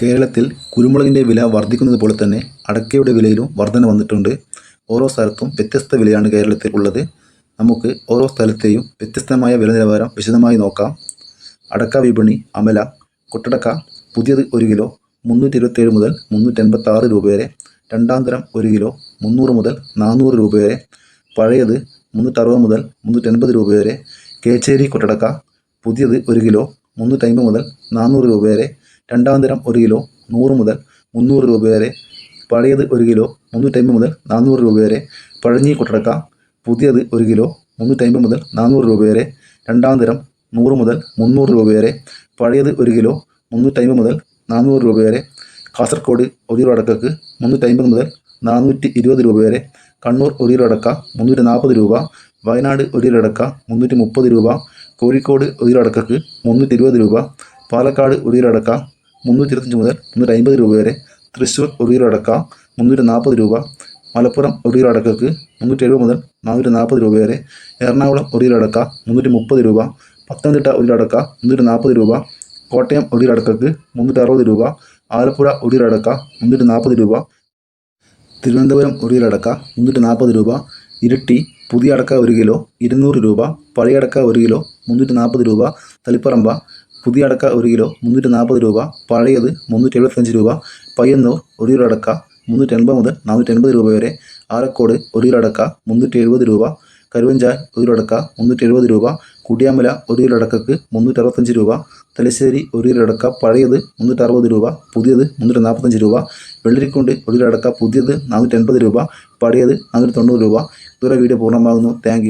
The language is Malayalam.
കേരളത്തിൽ കുരുമുളകിന്റെ വില വർദ്ധിക്കുന്നത് പോലെ തന്നെ അടക്കയുടെ വിലയിലും വർധന വന്നിട്ടുണ്ട്. ഓരോ സ്ഥലത്തും വ്യത്യസ്ത വിലയാണ് കേരളത്തിൽ ഉള്ളത്. നമുക്ക് ഓരോ സ്ഥലത്തെയും വ്യത്യസ്തമായ വില നിലവാരം വിശദമായി നോക്കാം. അടക്ക വിപണി അമല കൊട്ടടക്ക പുതിയത് ഒരു കിലോ മുന്നൂറ്റി ഇരുപത്തേഴ് മുതൽ മുന്നൂറ്റി എൺപത്താറ് രൂപ വരെ രണ്ടാം തരം ഒരു കിലോ മുന്നൂറ് മുതൽ നാനൂറ് രൂപ വരെ പഴയത് മുന്നൂറ്ററുപത് മുതൽ മുന്നൂറ്റൻപത് രൂപ വരെ കേച്ചേരി കൊട്ടടക്ക പുതിയത് ഒരു കിലോ മുന്നൂറ്റമ്പത് മുതൽ നാനൂറ് രൂപ വരെ രണ്ടാം തരം ഒരു കിലോ നൂറ് മുതൽ മുന്നൂറ് രൂപ വരെ. പഴയത് ഒരു കിലോ മുന്നൂറ്റമ്പത് മുതൽ നാനൂറ് രൂപ വരെ. പഴഞ്ഞി കൊട്ടടക്ക പുതിയത് ഒരു കിലോ മുന്നൂറ്റമ്പത് മുതൽ നാനൂറ് രൂപ വരെ. രണ്ടാം തരം നൂറ് മുതൽ മുന്നൂറ് രൂപ വരെ. പഴയത് ഒരു കിലോ മുന്നൂറ്റമ്പത് മുതൽ നാനൂറ് രൂപ വരെ. കാസർഗോഡ് ഒരു കിലോ അടക്കക്ക് മുന്നൂറ്റമ്പത് മുതൽ നാനൂറ്റി ഇരുപത് രൂപ വരെ. കണ്ണൂർ ഒരു കിലോ അടക്ക മുന്നൂറ്റി നാൽപ്പത് രൂപ. വയനാട് ഒരു കിലോ അടക്ക മുന്നൂറ്റി മുപ്പത് രൂപ. കോഴിക്കോട് ഒരു കിലോ അടക്കക്ക് മുന്നൂറ്റി ഇരുപത് രൂപ. പാലക്കാട് ഒരു കിലോ അടക്ക മുന്നൂറ്റി ഇരുപത്തഞ്ച് മുതൽ മുന്നൂറ്റി അമ്പത് രൂപ വരെ തൃശ്ശൂർ ഒരു കിലോ അടക്ക. മുന്നൂറ്റി നാൽപ്പത് രൂപ. മലപ്പുറം ഒരു കിലോ അടക്കക്ക് മുന്നൂറ്റി എഴുപത് മുതൽ നാനൂറ്റി നാൽപ്പത് രൂപ വരെ. എറണാകുളം ഒരു കിലോ അടക്ക. മുന്നൂറ്റി മുപ്പത് രൂപ. പത്തനംതിട്ട ഒരു കിലോ അടക്ക. മുന്നൂറ്റി നാൽപ്പത് രൂപ. കോട്ടയം ഒരു കിലോ അടക്കക്ക് മുന്നൂറ്റി അറുപത് രൂപ. ആലപ്പുഴ ഒരു കിലോ അടക്ക. മുന്നൂറ്റി നാൽപ്പത് രൂപ. തിരുവനന്തപുരം ഒരു കിലോ അടക്ക. മുന്നൂറ്റി നാൽപ്പത് രൂപ. ഇരിട്ടി പുതിയ അടക്ക ഒരു കിലോ. ഇരുന്നൂറ് രൂപ. പഴയ അടക്ക ഒരു കിലോ. മുന്നൂറ്റി നാൽപ്പത് രൂപ. തളിപ്പറമ്പ പുതിയ അടക്ക ഒരു കിലോ മുന്നൂറ്റി നാൽപ്പത് രൂപ പഴയത് മുന്നൂറ്റി എഴുപത്തഞ്ച് രൂപ പയ്യന്നൂർ ഒരു കിലോ അടക്ക മുന്നൂറ്റി എൺപത് മുതൽ നാനൂറ്റി എൺപത് രൂപ വരെ ആലക്കോട് ഒരു കിലോ അടക്ക മുന്നൂറ്റി എഴുപത് രൂപ കരുവഞ്ചാൽ ഒരു കിലോ അടക്ക മുന്നൂറ്റി എഴുപത് രൂപ കുടിയാമല ഒരു കിലോ അടക്കക്ക് മുന്നൂറ്റി അറുപത്തഞ്ച് രൂപ തലശ്ശേരി ഒരു കിലോ അടക്ക പഴയത് മുന്നൂറ്റി അറുപത് രൂപ പുതിയത് മുന്നൂറ്റി നാൽപ്പത്തഞ്ച് രൂപ വെള്ളരിക്കുണ്ട് ഒരു കിലോ അടക്ക പുതിയത് നാനൂറ്റി എൺപത് രൂപ പഴയത് നാനൂറ്റി തൊണ്ണൂറ് രൂപ. ഇതുവരെ വീഡിയോ പൂർണമാകുന്നു. താങ്ക്